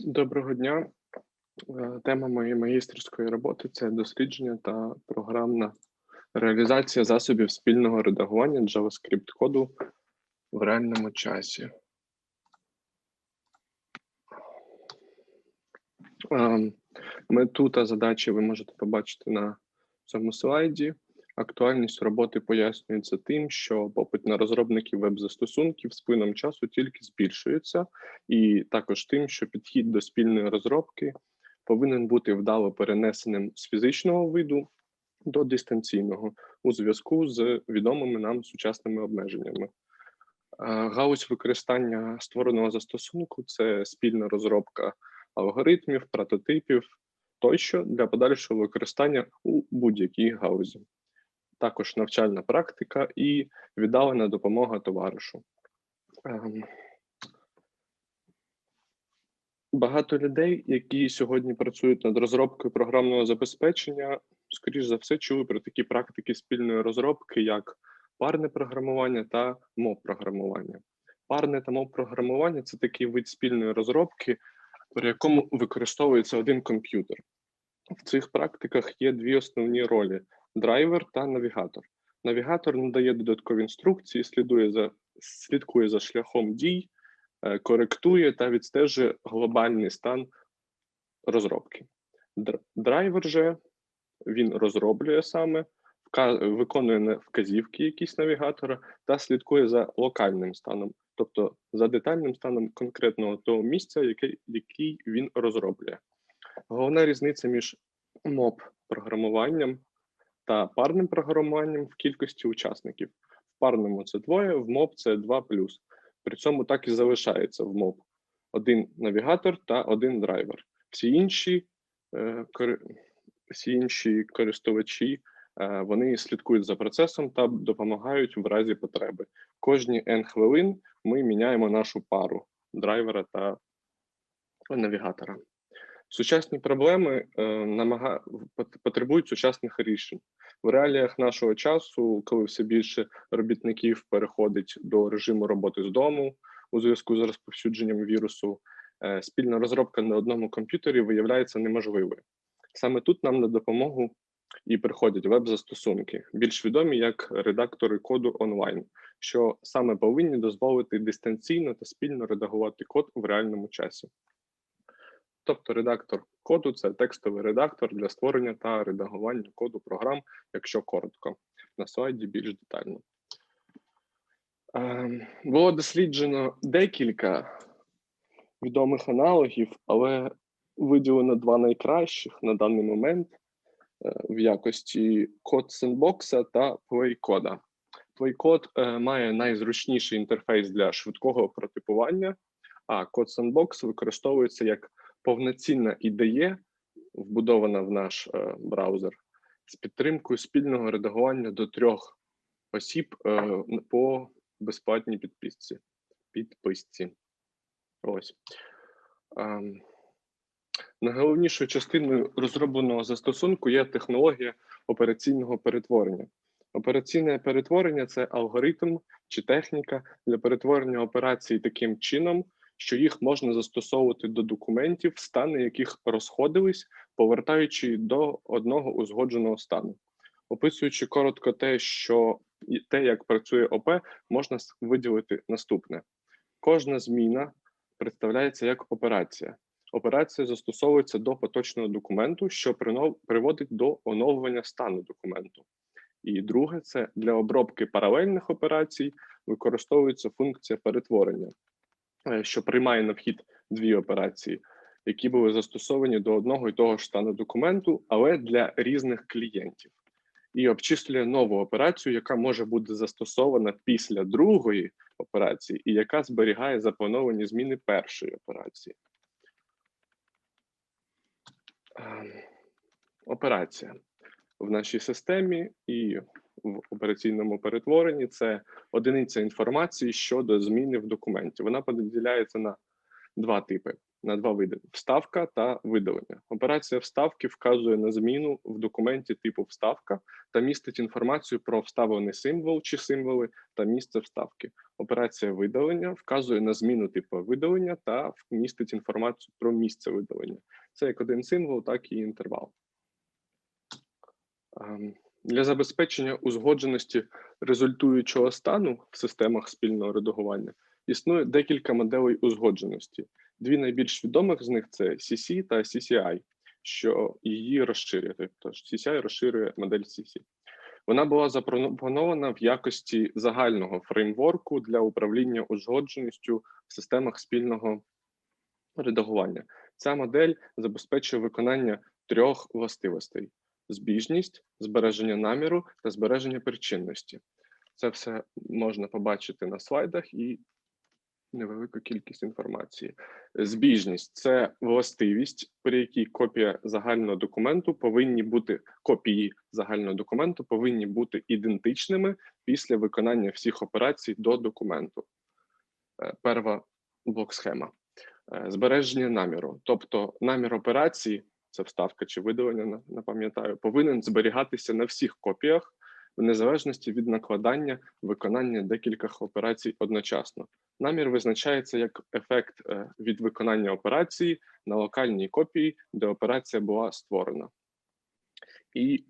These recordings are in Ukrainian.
Доброго дня. Е, Тема моєї магістерської роботи це дослідження та програмна реалізація засобів спільного редагування JavaScript коду в реальному часі. Ем, Мету та задачі ви можете побачити на цьому слайді. Актуальність роботи пояснюється тим, що попит на розробників веб-застосунків з плином часу тільки збільшується, і також тим, що підхід до спільної розробки повинен бути вдало перенесеним з фізичного виду до дистанційного у зв'язку з відомими нам сучасними обмеженнями. Галузь використання створеного застосунку це спільна розробка алгоритмів, прототипів тощо для подальшого використання у будь-якій галузі також навчальна практика і віддалена допомога товаришу. Ем, Багато людей, які сьогодні працюють над розробкою програмного забезпечення, скоріш за все, чули про такі практики спільної розробки, як парне програмування та моб програмування. Парне та моб програмування це такий вид спільної розробки, при якому використовується один комп'ютер. В цих практиках є дві основні ролі: драйвер та навігатор. Навігатор надає додаткові інструкції, слідує за, слідкує за шляхом дій, е, коректує та відстежує глобальний стан розробки. Драйвер же він розроблює саме, виконує вказівки якісь навігатора та слідкує за локальним станом, тобто за детальним станом конкретного того місця, який, який він розроблює. Головна різниця між моб програмуванням та парним програмуванням в кількості учасників. В парному це двоє, в моб це 2 При цьому так і залишається в моб один навігатор та один драйвер. Всі інші, е, всі інші користувачі е, вони слідкують за процесом та допомагають в разі потреби. Кожні N хвилин ми міняємо нашу пару драйвера та навігатора. Сучасні проблеми е, намага... потребують сучасних рішень. В реаліях нашого часу, коли все більше робітників переходить до режиму роботи з дому у зв'язку з розповсюдженням вірусу, е, спільна розробка на одному комп'ютері виявляється неможливою. Саме тут нам на допомогу і приходять веб-застосунки, більш відомі як редактори коду онлайн, що саме повинні дозволити дистанційно та спільно редагувати код в реальному часі. Тобто редактор коду це текстовий редактор для створення та редагування коду програм, якщо коротко. На слайді більш детально. Ем, Було досліджено декілька відомих аналогів, але виділено два найкращих на даний момент е, в якості код сендбокса та плейкода. Плейкод е, має найзручніший інтерфейс для швидкого протипування, а код Sandbox використовується як повноцінна IDE, вбудована в наш е, браузер, з підтримкою спільного редагування до трьох осіб е, по безплатній підписці. підписці. Ось. Ем, Найголовнішою частиною розробленого застосунку є технологія операційного перетворення. Операційне перетворення це алгоритм чи техніка для перетворення операцій таким чином, що їх можна застосовувати до документів, стани яких розходились, повертаючи до одного узгодженого стану. Описуючи коротко те, що те, як працює ОП, можна виділити наступне: кожна зміна представляється як операція. Операція застосовується до поточного документу, що приводить до оновлення стану документу. І друге, це для обробки паралельних операцій використовується функція перетворення, що приймає на вхід дві операції, які були застосовані до одного і того ж стану документу, але для різних клієнтів, і обчислює нову операцію, яка може бути застосована після другої операції, і яка зберігає заплановані зміни першої операції. Ем, Операція в нашій системі і в операційному перетворенні це одиниця інформації щодо зміни в документі. Вона поділяється на два типи: на два види: вставка та видалення. Операція вставки вказує на зміну в документі типу вставка та містить інформацію про вставлений символ чи символи та місце вставки. Операція видалення вказує на зміну типу видалення та містить інформацію про місце видалення. Це як один символ, так і інтервал. Ем, Для забезпечення узгодженості результуючого стану в системах спільного редагування існує декілька моделей узгодженості. Дві найбільш відомих з них це CC та CCI, що її розширює. Тобто CCI розширює модель CC. Вона була запропонована в якості загального фреймворку для управління узгодженістю в системах спільного редагування. Ця модель забезпечує виконання трьох властивостей: збіжність, збереження наміру та збереження причинності. Це все можна побачити на слайдах і невелика кількість інформації. Збіжність це властивість, при якій копія загального документу повинні бути копії загального документу повинні бути ідентичними після виконання всіх операцій до документу. Е, Перва блок-схема. Е, Збереження наміру, тобто намір операції, це вставка чи видалення, на- напам'ятаю, повинен зберігатися на всіх копіях в незалежності від накладання виконання декількох операцій одночасно. Намір визначається як ефект е, від виконання операції на локальній копії, де операція була створена. І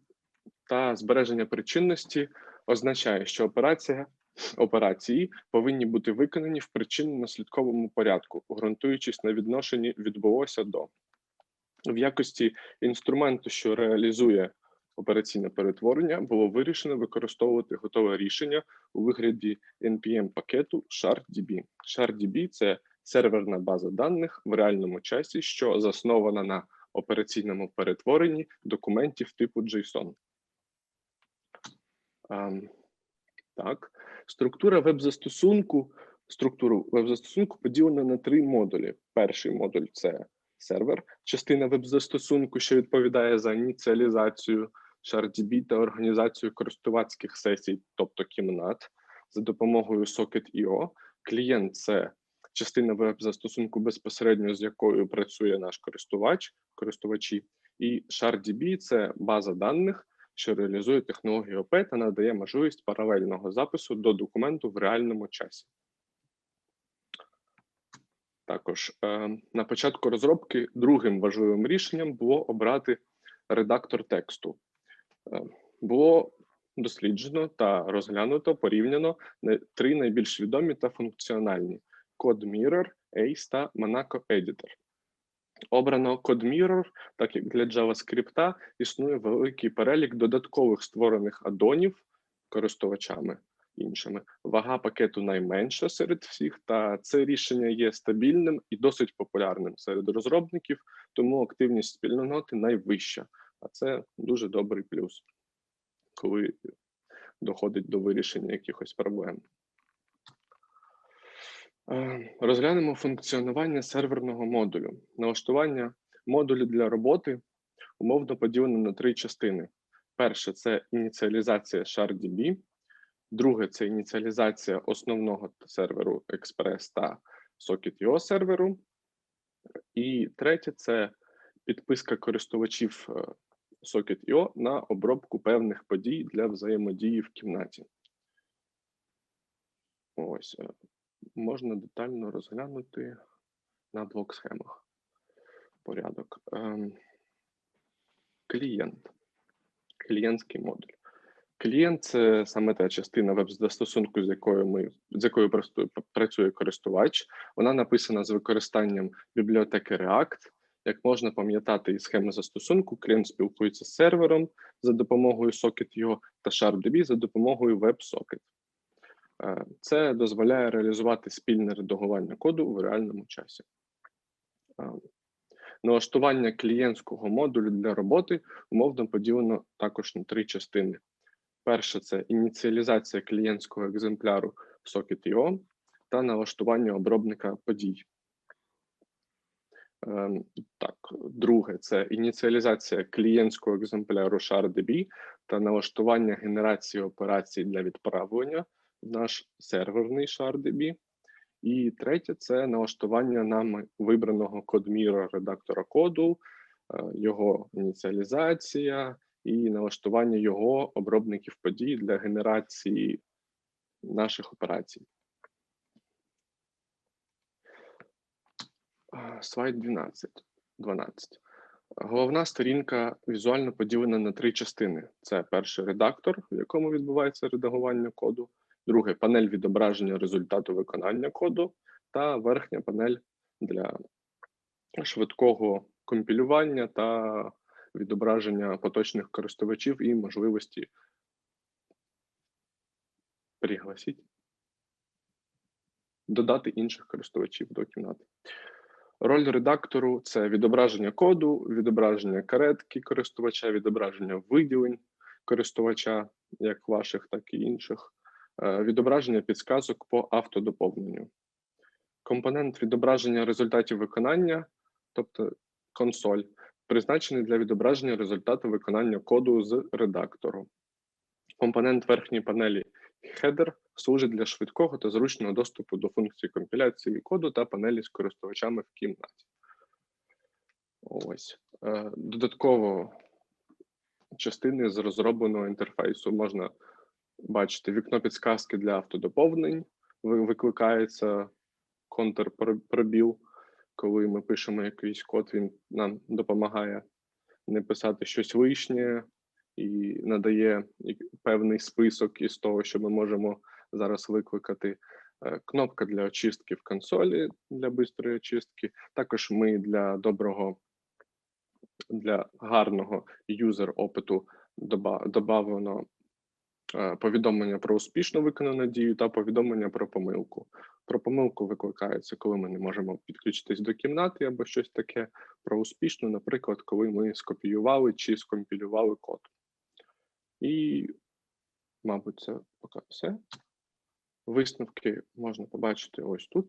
та збереження причинності означає, що операція операції повинні бути виконані в причинно-наслідковому порядку, ґрунтуючись на відношенні відбулося до в якості інструменту, що реалізує операційне перетворення, було вирішено використовувати готове рішення у вигляді npm пакету ShardDB. ShardDB – це серверна база даних в реальному часі, що заснована на операційному перетворенні документів типу JSON. Ем, так, структура веб-застосунку. Структуру веб-застосунку поділена на три модулі. Перший модуль це сервер, частина веб-застосунку, що відповідає за ініціалізацію ShardDB та організацію користувацьких сесій, тобто кімнат, за допомогою Socket.io. Клієнт це частина веб-застосунку, безпосередньо з якою працює наш користувач, користувачі, і ShardDB – це база даних, що реалізує технологію ОП та надає можливість паралельного запису до документу в реальному часі. Також е, на початку розробки другим важливим рішенням було обрати редактор тексту. Е, було досліджено та розглянуто порівняно три найбільш відомі та функціональні: CodeMirror, Ace та Monaco Editor. Обрано CodeMirror, так як для JavaScript існує великий перелік додаткових створених аддонів користувачами іншими. Вага пакету найменша серед всіх, та це рішення є стабільним і досить популярним серед розробників, тому активність спільноти найвища. А це дуже добрий плюс, коли доходить до вирішення якихось проблем. Е, Розглянемо функціонування серверного модулю. Налаштування модулю для роботи умовно поділено на три частини. Перше це ініціалізація ShardDB, друге це ініціалізація основного серверу Express та Socket.io серверу. І третє це підписка користувачів е, Socket.io на обробку певних подій для взаємодії в кімнаті. Ось е, можна детально розглянути на двох схемах порядок. Ем, Клієнт, клієнтський модуль. Клієнт це саме та частина веб-застосунку, з якою ми з якою працює користувач. Вона написана з використанням бібліотеки React. Як можна пам'ятати із схеми застосунку, клієнт спілкується з сервером за допомогою Socket.io та ShardDB за допомогою WebSocket. Е, Це дозволяє реалізувати спільне редагування коду в реальному часі. Е, Налаштування клієнтського модулю для роботи умовно поділено також на три частини. Перше це ініціалізація клієнтського екземпляру Socket.io та налаштування обробника подій. Ем, Так, друге це ініціалізація клієнтського екземпляру ShardDB та налаштування генерації операцій для відправлення в наш серверний ShardDB. І третє це налаштування нами вибраного кодміра редактора коду, е, його ініціалізація і налаштування його обробників подій для генерації наших операцій. Слайд 12. 12. Головна сторінка візуально поділена на три частини: це перший редактор, в якому відбувається редагування коду, друге панель відображення результату виконання коду, та верхня панель для швидкого компілювання та відображення поточних користувачів і можливості пригласіть додати інших користувачів до кімнати. Роль редактору це відображення коду, відображення каретки користувача, відображення виділень користувача, як ваших, так і інших, е, відображення підсказок по автодоповненню. Компонент відображення результатів виконання, тобто консоль, призначений для відображення результату виконання коду з редактору. Компонент верхньої панелі Header служить для швидкого та зручного доступу до функцій компіляції коду та панелі з користувачами в кімнаті. Ось. Е, Додатково частини з розробленого інтерфейсу можна бачити вікно підсказки для автодоповнень. Ви- Викликається контрпробіл, коли ми пишемо якийсь код, він нам допомагає не писати щось лишнє і надає певний список із того, що ми можемо зараз викликати. Е, Кнопка для очистки в консолі для бистрої очистки. Також ми для доброго, для гарного юзер опиту додавано повідомлення про успішно виконану дію та повідомлення про помилку. Про помилку викликається, коли ми не можемо підключитись до кімнати або щось таке. Про успішну, наприклад, коли ми скопіювали чи скомпілювали код. І, мабуть, це поки все. Висновки можна побачити ось тут.